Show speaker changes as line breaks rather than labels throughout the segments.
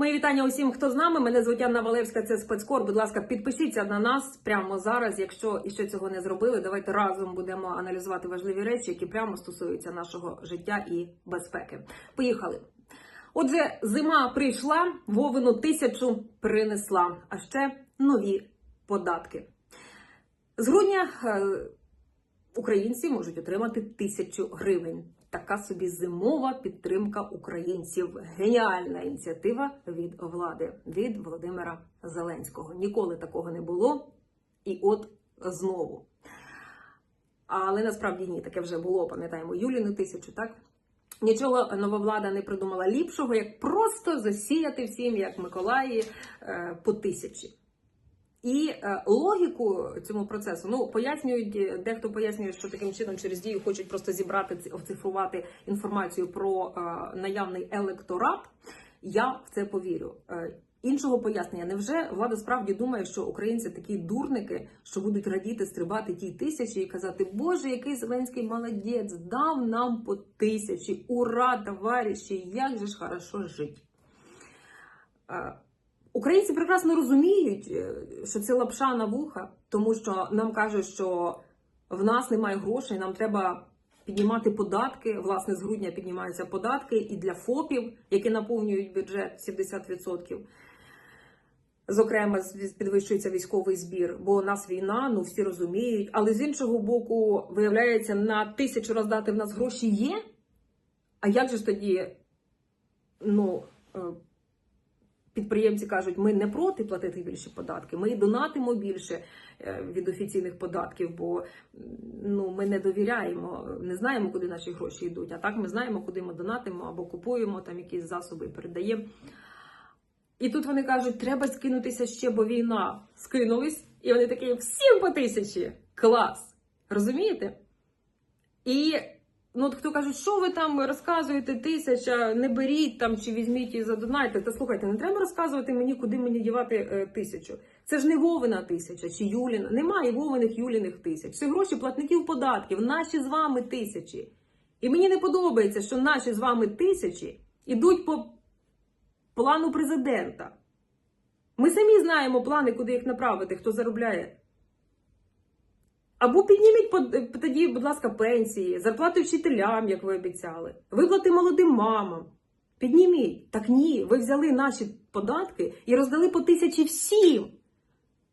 Мої вітання усім, хто з нами. Мене звуть Анна Валевська, це спецкор. Будь ласка, підпишіться на нас прямо зараз. Якщо іще цього не зробили, давайте разом будемо аналізувати важливі речі, які прямо стосуються нашого життя і безпеки. Поїхали. Отже, зима прийшла, вовину тисячу принесла, а ще нові податки. З грудня е, українці можуть отримати тисячу гривень. Така собі зимова підтримка українців. Геніальна ініціатива від влади, від Володимира Зеленського. Ніколи такого не було. І от знову. Але насправді ні, таке вже було, пам'ятаємо, Юліну тисячу, так? Нічого нова влада не придумала ліпшого, як просто засіяти всім, як Миколаї, е, по тисячі. І е, логіку цьому процесу ну пояснюють, е, дехто пояснює, що таким чином через дію хочуть просто зібрати оцифрувати інформацію про е, наявний електорат. Я в це повірю. Іншого пояснення, невже влада справді думає, що українці такі дурники, що будуть радіти, стрибати ті тисячі і казати, Боже, який Зеленський молодець, дав нам по тисячі, ура, товариші, як же ж хорошо жить. Українці прекрасно розуміють, е, що це лапша на вуха, тому що нам кажуть, що в нас немає грошей, нам треба піднімати податки. Власне, з грудня піднімаються податки і для ФОПів, які наповнюють бюджет 70%. Зокрема, підвищується військовий збір, бо у нас війна, ну всі розуміють. Але з іншого боку, виявляється, на тисячу роздати в нас гроші є. А як же ж тоді, ну, е, підприємці кажуть, ми не проти платити більше податки, ми донатимо більше е, від офіційних податків, бо ну, ми не довіряємо, не знаємо, куди наші гроші йдуть. А так ми знаємо, куди ми донатимо або купуємо там якісь засоби і передаємо. І тут вони кажуть, треба скинутися ще, бо війна. Скинулись, і вони такі всім по тисячі. Клас! Розумієте? І ну, от хто каже, що ви там розказуєте, тисяча, не беріть там чи візьміть і задонайте. Та слухайте, не треба розказувати мені, куди мені дівати е, тисячу. Це ж не Вовина тисяча чи Юліна. Немає Вовиних Юліних тисяч. Це гроші платників податків, наші з вами тисячі. І мені не подобається, що наші з вами тисячі ідуть по плану президента. Ми самі знаємо плани, куди їх направити, хто заробляє. Або підніміть тоді, будь ласка, пенсії, зарплати вчителям, як ви обіцяли, виплати молодим мамам. Підніміть. Так ні, ви взяли наші податки і роздали по тисячі всім.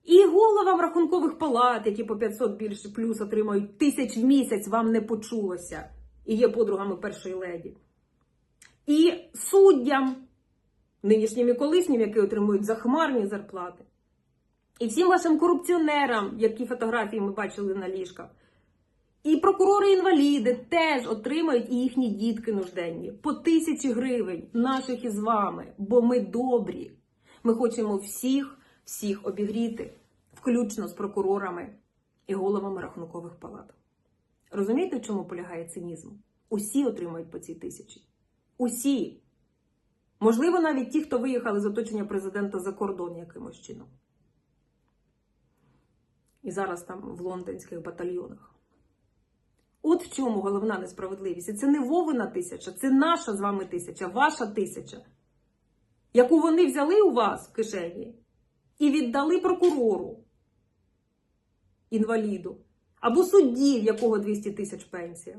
І головам рахункових палат, які по 500 більше плюс отримають тисяч в місяць, вам не почулося. І є подругами першої леді. І суддям, нинішнім і колишнім, які отримують захмарні зарплати. І всім вашим корупціонерам, які фотографії ми бачили на ліжках. І прокурори-інваліди теж отримають і їхні дітки нужденні по тисячі гривень наших із вами, бо ми добрі. Ми хочемо всіх, всіх обігріти, включно з прокурорами і головами рахункових палат. Розумієте, в чому полягає цинізм? Усі отримають по цій тисячі. Усі. Можливо, навіть ті, хто виїхали з оточення президента за кордон якимось чином. І зараз там в лондонських батальйонах. От в чому головна несправедливість. І це не Вовина тисяча, це наша з вами тисяча, ваша тисяча, яку вони взяли у вас в кишені і віддали прокурору, інваліду, або судді, в якого 200 тисяч пенсія.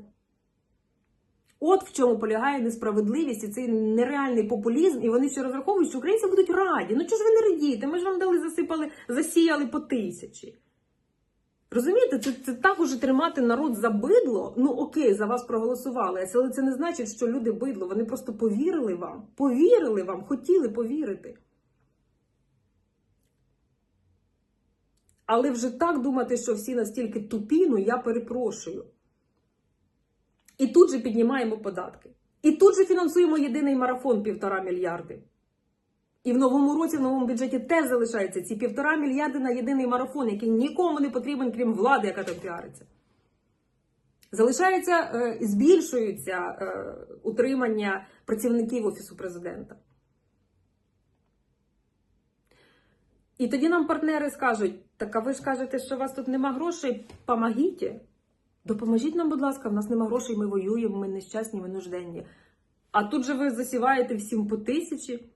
От в чому полягає несправедливість і цей нереальний популізм, і вони ще розраховують, що українці будуть раді. Ну чого ж ви не радієте? Ми ж вам дали, засипали, засіяли по тисячі. Розумієте, це, це так уже тримати народ за бидло. Ну окей, за вас проголосували, але це не значить, що люди бидло. Вони просто повірили вам. Повірили вам, хотіли повірити. Але вже так думати, що всі настільки тупі, ну я перепрошую. І тут же піднімаємо податки. І тут же фінансуємо єдиний марафон півтора мільярди. І в новому році, в новому бюджеті теж залишається ці півтора мільярди на єдиний марафон, який нікому не потрібен, крім влади, яка там піариться. Залишається, е, збільшується е, утримання працівників Офісу президента. І тоді нам партнери скажуть: так а ви ж кажете, що у вас тут нема грошей, помогіть. Допоможіть нам, будь ласка, в нас нема грошей, ми воюємо, ми нещасні, ми нужденні. А тут же ви засіваєте всім по тисячі.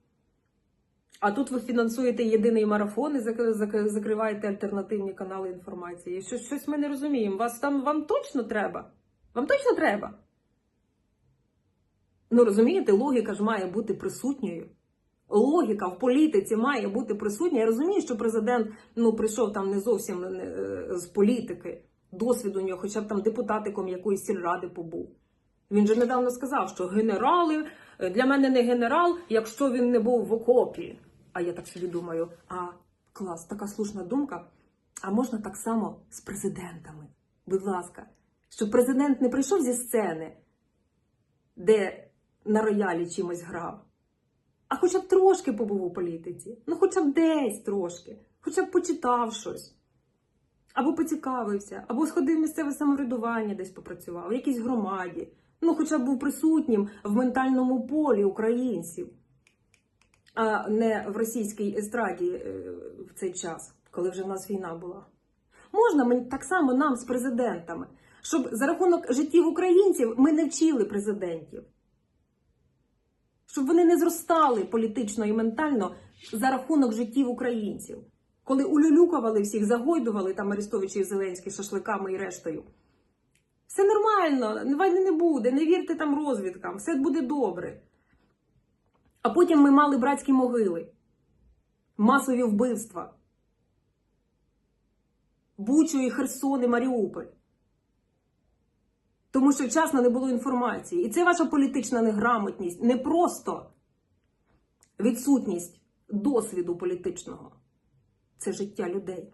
А тут ви фінансуєте єдиний марафон і зак- зак- закриваєте альтернативні канали інформації. Що, щось ми не розуміємо. Вас там вам точно треба? Вам точно треба? Ну розумієте, логіка ж має бути присутньою. Логіка в політиці має бути присутня. Я розумію, що президент ну, прийшов там не зовсім е, з політики, досвід у нього, хоча б там депутатиком якоїсь сільради побув. Він же недавно сказав, що генерали для мене не генерал, якщо він не був в окопі. А я так собі думаю: а клас, така слушна думка. А можна так само з президентами? Будь ласка, щоб президент не прийшов зі сцени, де на роялі чимось грав, а хоча б трошки побув у політиці. Ну, хоча б десь трошки, хоча б почитав щось. Або поцікавився, або сходив в місцеве самоврядування, десь попрацював, в якійсь громаді. Ну, хоча б був присутнім в ментальному полі українців, а не в російській естраді е, в цей час, коли вже в нас війна була. Можна так само нам з президентами, щоб за рахунок життів українців ми не вчили президентів. Щоб вони не зростали політично і ментально за рахунок життів українців. Коли улюлюкували всіх, загойдували там Арестовичі і Зеленський шашликами і рештою. Все нормально, війни не буде, не вірте там розвідкам, все буде добре. А потім ми мали братські могили, масові вбивства. Бучу і Херсон і Маріуполь. Тому що вчасно не було інформації. І це ваша політична неграмотність, не просто відсутність досвіду політичного. Це життя людей,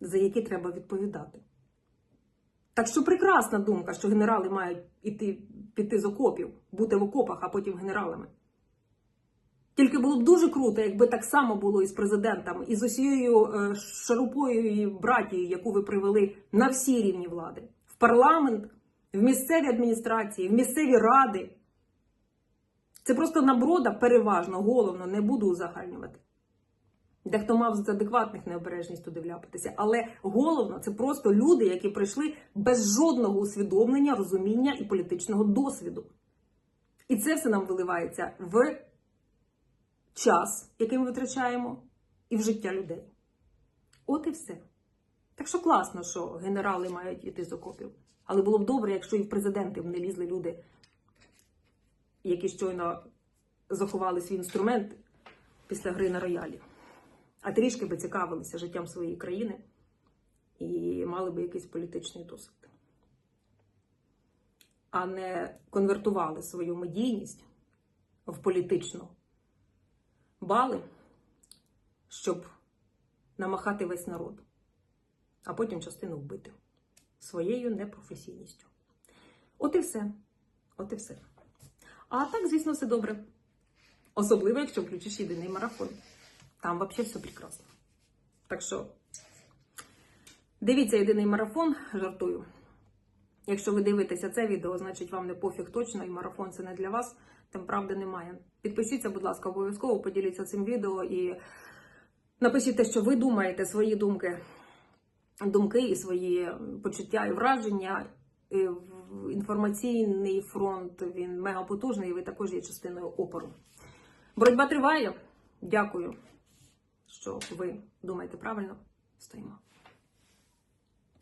за які треба відповідати. Так що прекрасна думка, що генерали мають іти, піти з окопів, бути в окопах, а потім генералами. Тільки було б дуже круто, якби так само було і з президентом, і з усією е, шарупою і братією, яку ви привели на всі рівні влади: в парламент, в місцеві адміністрації, в місцеві ради. Це просто наброда переважно, головно, не буду узагальнювати. Дехто мав з адекватних необережність туди вляпатися. Але головно, це просто люди, які прийшли без жодного усвідомлення, розуміння і політичного досвіду. І це все нам виливається в час, який ми витрачаємо, і в життя людей. От і все. Так що класно, що генерали мають іти з окопів. Але було б добре, якщо і в президенти не лізли люди, які щойно заховали свій інструмент після гри на роялі. А трішки би цікавилися життям своєї країни і мали би якийсь політичний досвід. А не конвертували свою медійність в політичну бали, щоб намахати весь народ, а потім частину вбити своєю непрофесійністю. От і все. От і все. А так, звісно, все добре. Особливо, якщо включиш єдиний марафон. Там взагалі все прекрасно. Так що дивіться єдиний марафон, жартую. Якщо ви дивитеся це відео, значить вам не пофіг точно, і марафон це не для вас, тим правди немає. Підпишіться, будь ласка, обов'язково, поділіться цим відео і напишіть що ви думаєте, свої думки, думки і свої почуття і враження. І Інформаційний фронт він мега потужний, і ви також є частиною опору. Боротьба триває. Дякую, що ви думаєте правильно. Стоїмо.